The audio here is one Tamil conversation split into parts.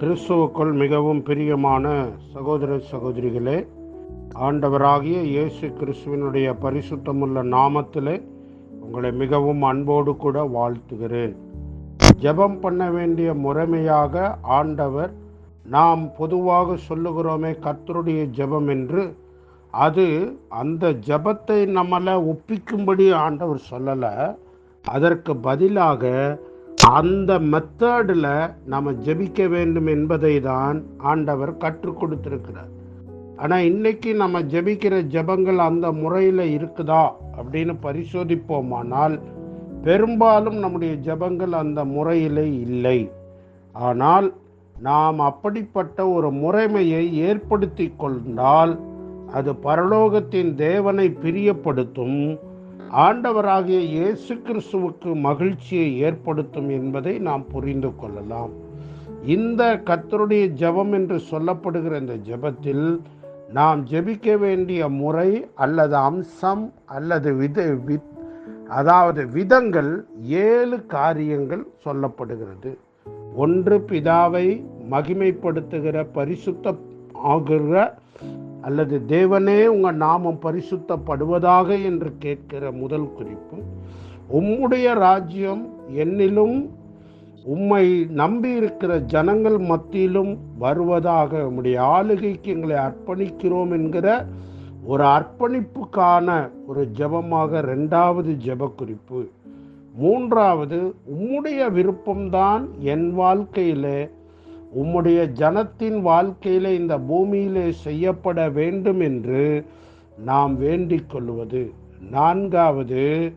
கிறிஸ்துவுக்குள் மிகவும் பிரியமான சகோதர சகோதரிகளே ஆண்டவராகிய இயேசு கிறிஸ்துவினுடைய பரிசுத்தமுள்ள நாமத்திலே உங்களை மிகவும் அன்போடு கூட வாழ்த்துகிறேன். ஜெபம் பண்ண வேண்டிய முறைமையாக ஆண்டவர் நாம் பொதுவாக சொல்லுகிறோமே கர்த்தருடைய ஜெபம் என்று அது அந்த ஜெபத்தை நம்மளை ஒப்பிக்கும்படி ஆண்டவர் சொல்லலை. அதற்கு பதிலாக அந்த மெத்தடில் நம்ம ஜெபிக்க வேண்டும் என்பதை தான் ஆண்டவர் கற்றுக் கொடுத்துருக்கிறார். ஆனால் இன்னைக்கு நம்ம ஜெபிக்கிற ஜெபங்கள் அந்த முறையில் இருக்குதா அப்படின்னு பரிசோதிப்போமானால் பெரும்பாலும் நம்முடைய ஜெபங்கள் அந்த முறையில் இல்லை. ஆனால் நாம் அப்படிப்பட்ட ஒரு முறைமையை ஏற்படுத்தி கொண்டால் அது பரலோகத்தின் தேவனை பிரியப்படுத்தும் ஆண்டவராகிய இயேசு கிறிஸ்துவுக்கு மகிழ்ச்சியை ஏற்படுத்தும் என்பதை நாம் புரிந்து கொள்ளலாம். இந்த கத்தருடைய ஜெபம் என்று சொல்லப்படுகிற இந்த ஜெபத்தில் நாம் ஜெபிக்க வேண்டிய முறை அல்லது அம்சம் அல்லது வித வித் அதாவது விதங்கள் ஏழு காரியங்கள் சொல்லப்படுகிறது. ஒன்று பிதாவை மகிமைப்படுத்துகிற பரிசுத்த ஆகிற அல்லது தேவனே உங்கள் நாமம் பரிசுத்தப்படுவதாக என்று கேட்கிற முதல் குறிப்பு உம்முடைய ராஜ்யம் என்னிலும் உம்மை நம்பி இருக்கிற ஜனங்கள் மத்தியிலும் வருவதாக உம்முடைய ஆளுகைக்கு எங்களை அர்ப்பணிக்கிறோம் என்கிற ஒரு அர்ப்பணிப்புக்கான ஒரு ஜெபமாக ரெண்டாவது ஜெப குறிப்பு. மூன்றாவது உம்முடைய விருப்பம்தான் என் வாழ்க்கையிலே உம்முடைய ஜனத்தின் வாழ்க்கையில இந்த பூமியிலே செய்யப்பட வேண்டும் என்று நாம் வேண்டிக் கொள்வது. நான்காவது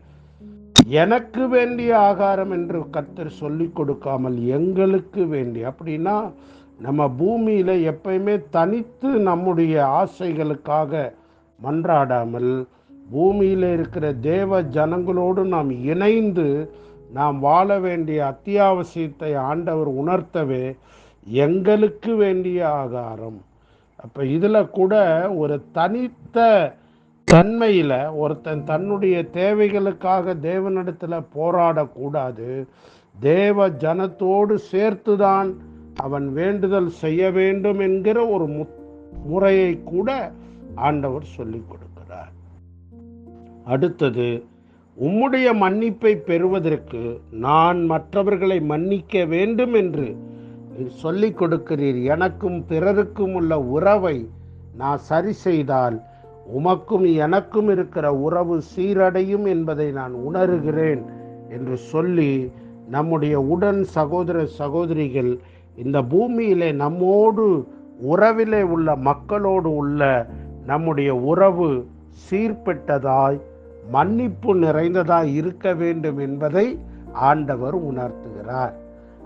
எனக்கு வேண்டிய ஆகாரம் என்று கத்தர் சொல்லிக் கொடுக்காமல் எங்களுக்கு வேண்டிய அப்படின்னா நம்ம பூமியில எப்பயுமே தனித்து நம்முடைய ஆசைகளுக்காக மன்றாடாமல் பூமியில் இருக்கிற தேவ ஜனங்களோடு நாம் இணைந்து நாம் வாழ வேண்டிய அத்தியாவசியத்தை ஆண்டவர் உணர்த்தவே எங்களுக்கு வேண்டிய ஆகாரம் அப்போ இதில் கூட ஒரு தனித்த தன்மையில் ஒருத்தன் தன்னுடைய தேவைகளுக்காக தேவனிடத்தில் போராடக்கூடாது. தேவ ஜனத்தோடு சேர்த்துதான் அவன் வேண்டுதல் செய்ய வேண்டும் என்கிற ஒரு மு முறையை கூட ஆண்டவர் சொல்லிக் கொடுக்கிறார். அடுத்தது உம்முடைய மன்னிப்பை பெறுவதற்கு நான் மற்றவர்களை மன்னிக்க வேண்டும் என்று சொல்லிக் கொடுக்கிறீர். எனக்கும் பிறருக்கும் உள்ள உறவை நான் சரி செய்தால் உமக்கும் எனக்கும் இருக்கிற உறவு சீரடையும் என்பதை நான் உணர்கிறேன் என்று சொல்லி நம்முடைய உடன் சகோதர சகோதரிகள் இந்த பூமியிலே நம்மோடு உறவிலே உள்ள மக்களோடு உள்ள நம்முடைய உறவு சீர்பெட்டதாய் மன்னிப்பு நிறைந்ததாய் இருக்க வேண்டும் என்பதை ஆண்டவர் உணர்த்துகிறார்.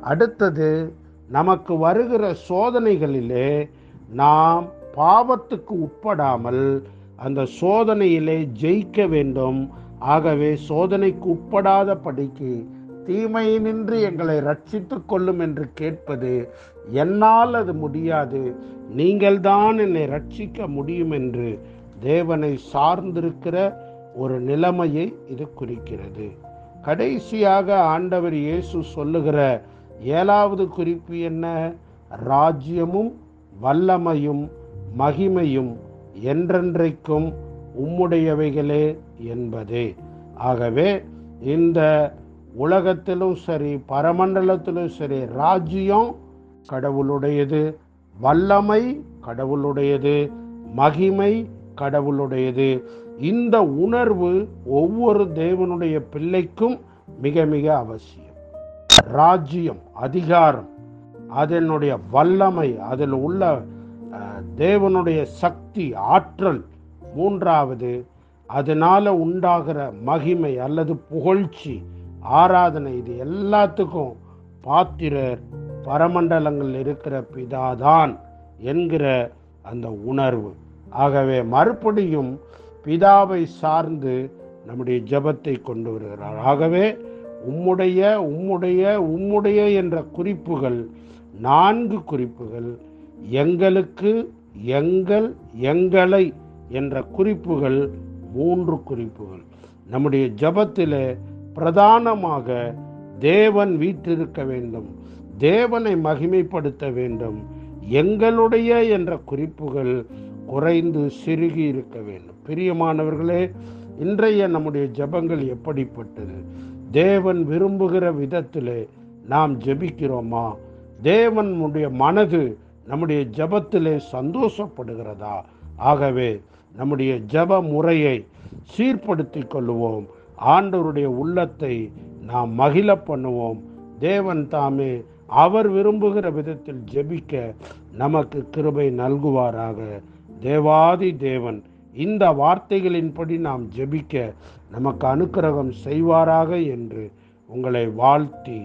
அடுத்தது நமக்கு வருகிற சோதனைகளிலே நாம் பாவத்துக்கு உட்படாமல் அந்த சோதனையிலே ஜெயிக்க வேண்டும். ஆகவே சோதனைக்கு உட்படாத படிக்கு தீமையினின்றி எங்களை ரட்சித்து கொள்ளும் என்று கேட்பது என்னால் அது முடியாது. நீங்கள்தான் என்னை ரட்சிக்க முடியும் என்று தேவனை சார்ந்திருக்கிற ஒரு நிலைமையை இது குறிக்கிறது. கடைசியாக ஆண்டவர் இயேசு சொல்லுகிற ஏழாவது குறிப்பு என்ன? ராஜ்யமும் வல்லமையும் மகிமையும் என்றென்றைக்கும் உம்முடையவைகளே என்பதே. ஆகவே இந்த உலகத்திலும் சரி பரமண்டலத்திலும் சரி ராஜ்யம் கடவுளுடையது வல்லமை கடவுளுடையது மகிமை கடவுளுடையது. இந்த உணர்வு ஒவ்வொரு தேவனுடைய பிள்ளைக்கும் மிக மிக அவசியம். ராஜ்யம் அதிகாரம் அதனுடைய வல்லமை அதில் உள்ள தேவனுடைய சக்தி ஆற்றல் மூன்றாவது அதனால உண்டாகிற மகிமை அல்லது புகழ்ச்சி ஆராதனை இது எல்லாத்துக்கும் பாத்திரர் பரமண்டலங்கள் இருக்கிற பிதாதான் என்கிற அந்த உணர்வு. ஆகவே மறுபடியும் பிதாவை சார்ந்து நம்முடைய ஜபத்தை கொண்டு வருகிறார். ஆகவே உம்முடைய உம்முடைய உம்முடைய என்ற குறிப்புகள் நான்கு குறிப்புகள் எங்களுக்கு எங்கள் எங்களை என்ற குறிப்புகள் மூன்று குறிப்புகள். நம்முடைய ஜபத்தில் பிரதானமாக தேவன் வீற்றிருக்க வேண்டும் தேவனை மகிமைப்படுத்த வேண்டும் எங்களுடைய என்ற குறிப்புகள் குறைந்து சிறுகி இருக்க வேண்டும். பிரியமானவர்களே இன்றைய நம்முடைய ஜெபங்கள் எப்படிப்பட்டது? தேவன் விரும்புகிற விதத்திலே நாம் ஜெபிக்கிறோமா? தேவனுடைய மனது நம்முடைய ஜபத்திலே சந்தோஷப்படுகிறதா? ஆகவே நம்முடைய ஜெப முறையை சீர்படுத்தி கொள்ளுவோம். ஆண்டவருடைய உள்ளத்தை நாம் மகிழ பண்ணுவோம். தேவன் தாமே அவர் விரும்புகிற விதத்தில் ஜெபிக்க நமக்கு கிருபை நல்குவாராக. தேவாதி தேவன் இந்த வார்த்தைகளின்படி நாம் ஜெபிக்க நமக்கு அனுக்கிரகம் செய்வாராக என்று உங்களை வாழ்த்தி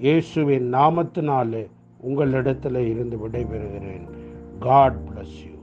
இயேசுவின் நாமத்தினாலே உங்களிடத்தில் இருந்து விடைபெறுகிறேன். God bless you